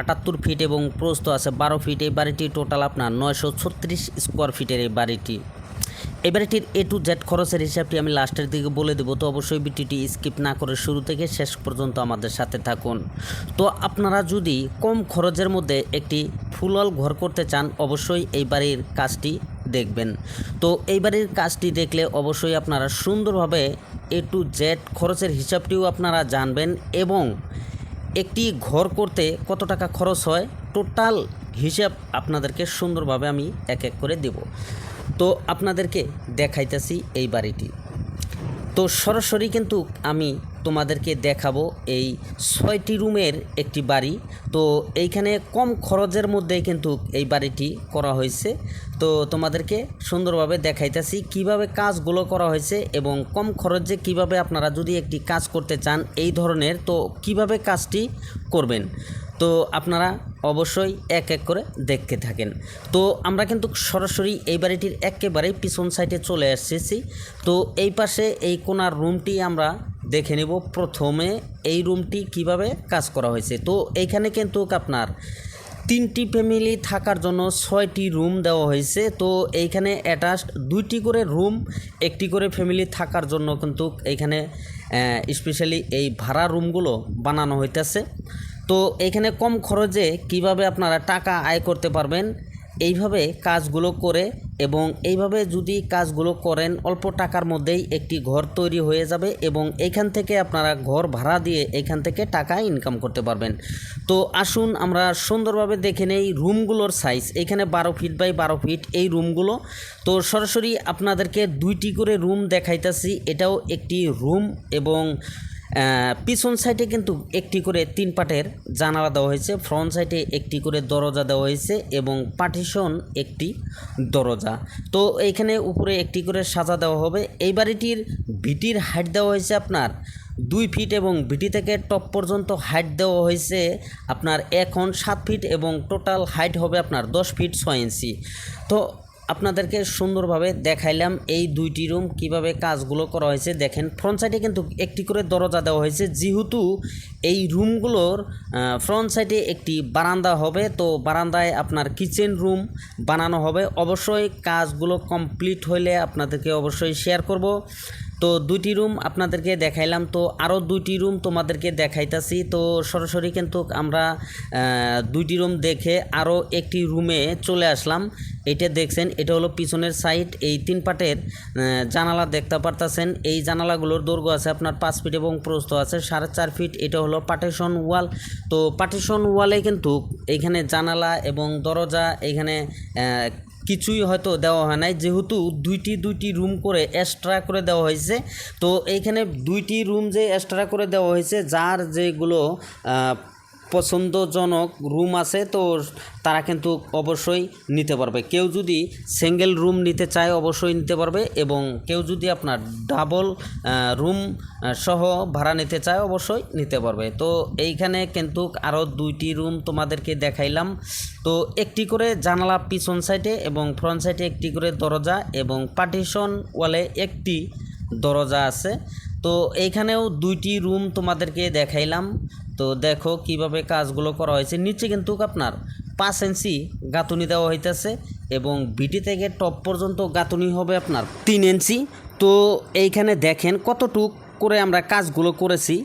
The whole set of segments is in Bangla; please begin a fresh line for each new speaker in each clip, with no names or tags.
আটাত্তর ফিট এবং প্রস্থ আছে বারো ফিট। এই বাড়িটি টোটাল আপনার নয়শো ছত্রিশ স্কোয়ার ফিটের এই বাড়িটি। এই বাড়িটির এ টু জেড খরচের হিসাবটি আমি লাস্টের দিকে বলে দেবো। তো অবশ্যই ভিডিওটি স্কিপ না করে শুরু থেকে শেষ পর্যন্ত আমাদের সাথে থাকুন। তো আপনারা যদি কম খরচের মধ্যে একটি ফুলল ঘর করতে চান, অবশ্যই এই বাড়ির কাজটি দেখবেন। তো এই বাড়ির কাজটি দেখলে অবশ্যই আপনারা সুন্দরভাবে এ টু জেড খরচের হিসাবটিও আপনারা জানবেন এবং একটি ঘর করতে কত টাকা খরচ হয়? টোটাল হিসাব আপনাদেরকে সুন্দরভাবে আমি এক এক করে দেব। তো আপনাদেরকে দেখাইতেছি এই বাড়িটি। তো সরাসরি কিন্তু আমি তোমাদেরকে দেখাবো এই ছয়টি রুমের একটি বাড়ি। তো এইখানে কম খরচের মধ্যেই কিন্তু এই বাড়িটি করা হয়েছে। তো তোমাদেরকে সুন্দরভাবে দেখাইতেছি কীভাবে কাজগুলো করা হয়েছে এবং কম খরচে কীভাবে আপনারা যদি একটি কাজ করতে চান এই ধরনের, তো কীভাবে কাজটি করবেন? তো আপনারা অবশ্যই এক এক করে দেখতে থাকেন। তো আমরা কিন্তু সরাসরি এই বাড়িটির একেবারেই পিছন সাইডে চলে এসেছি। তো এই পাশে এই কোনার রুমটি আমরা দেখে নেব। প্রথমে এই রুমটি কীভাবে কাজ করা হয়েছে। তো এইখানে কিন্তু আপনার তিনটি ফ্যামিলি থাকার জন্য ছয়টি রুম দেওয়া হয়েছে। তো এইখানে অ্যাটাচ দুইটি করে রুম, একটি করে ফ্যামিলি থাকার জন্য কিন্তু এইখানে স্পেশালি এই ভাড়া রুমগুলো বানানো হইতেছে। তো এখানে কম খরচে কীভাবে আপনারা টাকা আয় করতে পারবেন? এইভাবে কাজগুলো করে এবং এইভাবে যদি কাজগুলো করেন, অল্প টাকার মধ্যেই একটি ঘর তৈরি হয়ে যাবে এবং এইখান থেকে আপনারা ঘর ভাড়া দিয়ে এখান থেকে টাকা ইনকাম করতে পারবেন। তো আসুন আমরা সুন্দরভাবে দেখে নেই রুমগুলোর সাইজ এখানে বারো ফিট বাই বারো ফিট এই রুমগুলো তো সরাসরি আপনাদেরকে দুইটি করে রুম দেখাইতেছি। এটাও একটি রুম এবং পিছন সাইডে কিন্তু একটি করে তিন পাটের জানালা দেওয়া হয়েছে। ফ্রন্ট সাইডে একটি করে দরজা দেওয়া হয়েছে এবং পার্টিশন একটি দরজা। তো এইখানে উপরে একটি করে সাজা দেওয়া হবে। এই বাড়িটির ভিটির হাইট দেওয়া হয়েছে আপনার দুই ফিট এবং ভিটি থেকে টপ পর্যন্ত হাইট দেওয়া হয়েছে আপনার এখন সাত ফিট এবং টোটাল হাইট হবে আপনার দশ ফিট ছয় ইঞ্চি। তো আপনাদেরকে সুন্দরভাবে দেখাইলাম এই দুইটি রুম কীভাবে কাজগুলো করা হয়েছে। দেখেন ফ্রন্ট সাইডে কিন্তু একটি করে দরজা দেওয়া হয়েছে। যেহেতু এই রুমগুলোর ফ্রন্ট সাইডে একটি বারান্দা হবে, তো বারান্দায় আপনার কিচেন রুম বানানো হবে। অবশ্যই কাজগুলো কমপ্লিট হলে আপনাদেরকে অবশ্যই শেয়ার করব। তো দুইটি রুম আপনাদেরকে দেখাইলাম তো আরও দুইটি রুম তোমাদেরকে দেখাইতাছি। তো সরাসরি কিন্তু আমরা দুইটি রুম দেখে আরও একটি রুমে চলে আসলাম। এটা দেখছেন এটা হলো পিছনের সাইড এই তিন পাটের জানালা দেখতে পারতাছেন। এই জানালাগুলোর দৈর্ঘ্য আছে আপনার পাঁচ ফিট এবং প্রস্থ আছে সাড়ে চার ফিট এটা হলো পার্টিশন ওয়াল তো পার্টিশন ওয়ালে কিন্তু এইখানে জানালা এবং দরজা এইখানে আহ, কিছুই হয়তো দেওয়া হয় নাই। যেহেতু দুইটি দুইটি রুম করে এক্সট্রা করে দেওয়া হয়েছে, তো এইখানে দুইটি রুম যে এক্সট্রা করে দেওয়া হয়েছে, যার যেগুলো পছন্দজনক রুম আছে, তো তারা কিন্তু অবশ্যই নিতে পারবে। কেউ যদি সিঙ্গেল রুম নিতে চায়, অবশ্যই নিতে পারবে এবং কেউ যদি আপনার ডাবল রুম সহ ভাড়া নিতে চায়, অবশ্যই নিতে পারবে। তো এইখানে কিন্তু আরও দুইটি রুম তোমাদেরকে দেখাইলাম। তো একটি করে জানালা পিছন সাইডে এবং ফ্রন্ট সাইডে একটি করে দরজা এবং পার্টিশন ওয়ালে একটি দরজা আছে। তো এইখানেও দুইটি রুম তোমাদেরকে দেখাইলাম। তো দেখো কীভাবে কাজগুলো করা হয়েছে। নিচে কিন্তু আপনার পাঁচ ইঞ্চি গাঁথুনি দেওয়া হইতেছে এবং বিটি থেকে টপ পর্যন্ত গাঁথুনি হবে আপনার তিন ইঞ্চি। তো এইখানে দেখেন কতটুক করে আমরা কাজগুলো করেছি।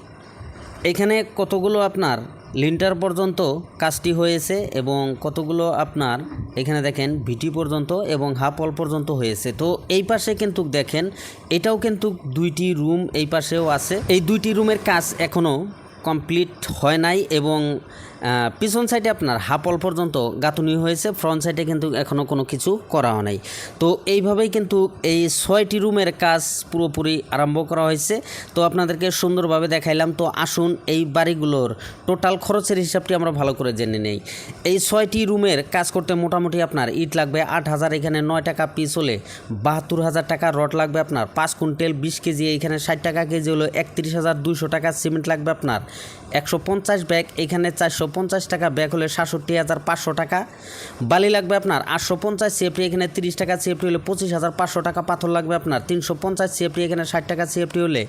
এখানে কতগুলো আপনার লিন্টার পর্যন্ত কাজটি হয়েছে এবং কতগুলো আপনার এখানে দেখেন ভিটি পর্যন্ত এবং হাফ অল পর্যন্ত হয়েছে। তো এই পাশে কিন্তু দেখেন, এটাও কিন্তু দুইটি রুম এই পাশেও আছে। এই দুইটি রুমের কাজ এখনও কমপ্লিট হয় নাই এবং পিছন সাইডে আপনার হাফল পর্যন্ত গাঁথুনি হয়েছে ফ্রন্ট সাইডে কিন্তু এখনও কোনো কিছু করা হয় নাই। তো এইভাবেই কিন্তু এই ছয়টি রুমের কাজ পুরোপুরি আরম্ভ করা হয়েছে। তো আপনাদেরকে সুন্দরভাবে দেখাইলাম। তো আসুন এই বাড়িগুলোর টোটাল খরচের হিসাবটি আমরা ভালো করে জেনে নেই। এই ছয়টি রুমের কাজ করতে মোটামুটি আপনার ইট লাগবে আট হাজার, এখানে নয় টাকা পিস হলে বাহাত্তর হাজার টাকা, রড লাগবে আপনার পাঁচ কুইন্টেল বিশ কেজি, এখানে ষাট টাকা কেজি হলো একত্রিশ হাজার দুইশো টাকা, সিমেন্ট লাগবে আপনার একশো পঞ্চাশ ব্যাগ, এখানে চারশো পঞ্চাশ টাকা ব্যাক হলে সাতষট্টি হাজার পাঁচশো টাকা। বালি লাগবে আপনার আটশো পঞ্চাশ সিএফটি এখানে তিরিশ টাকা সিএফটি হলে পঁচিশ হাজার পাঁচশো টাকা। পাথর লাগবে আপনার তিনশো পঞ্চাশ সিএফটি এখানে ষাট টাকা সিএফটি হলে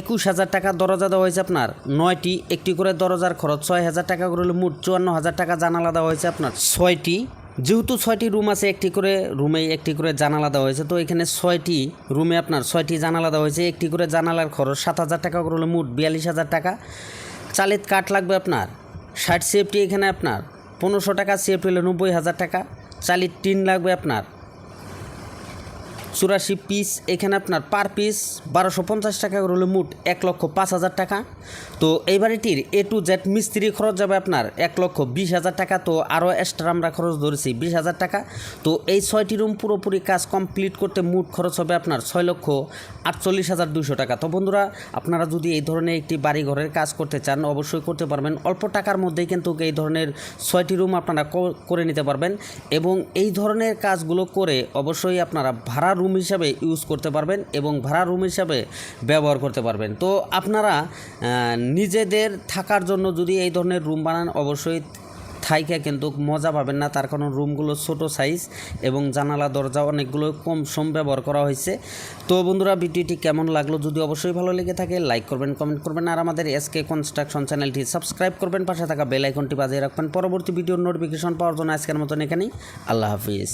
একুশ হাজার টাকা। দরজা দেওয়া হয়েছে আপনার নয়টি, একটি করে দরজার খরচ ছয় হাজার টাকা করে হলে মোট চুয়ান্ন হাজার টাকা জানালা দেওয়া হয়েছে আপনার। ছয়টি, যেহেতু ছয়টি রুম আছে, একটি করে রুমে একটি করে জানালা দেওয়া হয়েছে। তো এখানে ছয়টি রুমে আপনার ছয়টি জানালা দেওয়া হয়েছে, একটি করে জানালার খরচ সাত হাজার টাকা করে হলে মোট বিয়াল্লিশ হাজার টাকা। চালের কাঠ লাগবে আপনার ষাট সেফটি এখানে আপনার, পনেরোশো টাকা সেফটি হলো নব্বই হাজার টাকা চালের টিন লাগবে আপনার। চুরাশি পিস এখানে আপনার পার পিস বারোশো পঞ্চাশ টাকা করে হলো মোট এক লক্ষ পাঁচ হাজার টাকা। তো এই বাড়িটির এ টু জেড মিস্ত্রি খরচ যাবে আপনার এক লক্ষ বিশ হাজার টাকা, তো আরও এক্সট্রা আমরা খরচ ধরেছি বিশ হাজার টাকা। তো এই ছয়টি রুম পুরোপুরি কাজ কমপ্লিট করতে মোট খরচ হবে আপনার ছয় লক্ষ আটচল্লিশ হাজার দুশো টাকা। তো বন্ধুরা, আপনারা যদি এই ধরনের একটি বাড়ি ঘরের কাজ করতে চান, অবশ্যই করতে পারবেন। অল্প টাকার মধ্যেই কিন্তু এই ধরনের ছয়টি রুম আপনারা করে নিতে পারবেন। এবং এই ধরনের কাজগুলো করে অবশ্যই আপনারা ভাড়া রুম হিসাবে ইউজ করতে পারবেন এবং ভাড়া রুম হিসাবে ব্যবহার করতে পারবেন। তো আপনারা নিজেদের থাকার জন্য যদি এই ধরনের রুম বানান, অবশ্যই থাইকে কিন্তু মজা পাবেন না। তার কারণ রুমগুলো ছোট সাইজ এবং জানালা, দরজা অনেকগুলো কম সম ব্যবহার করা হয়েছে। তো বন্ধুরা, ভিডিওটি কেমন লাগল যদি অবশ্যই ভালো লেগে থাকে লাইক করবেন কমেন্ট করবেন, আর আমাদের এসকে কনস্ট্রাকশন চ্যানেলটি সাবস্ক্রাইব করবেন। পাশে থাকা বেল আইকনটি বাজিয়ে রাখবেন। পরবর্তী ভিডিওর নোটিফিকেশন পাওয়ার জন্য আজকের মতন এখানেই। আল্লাহ হাফিজ।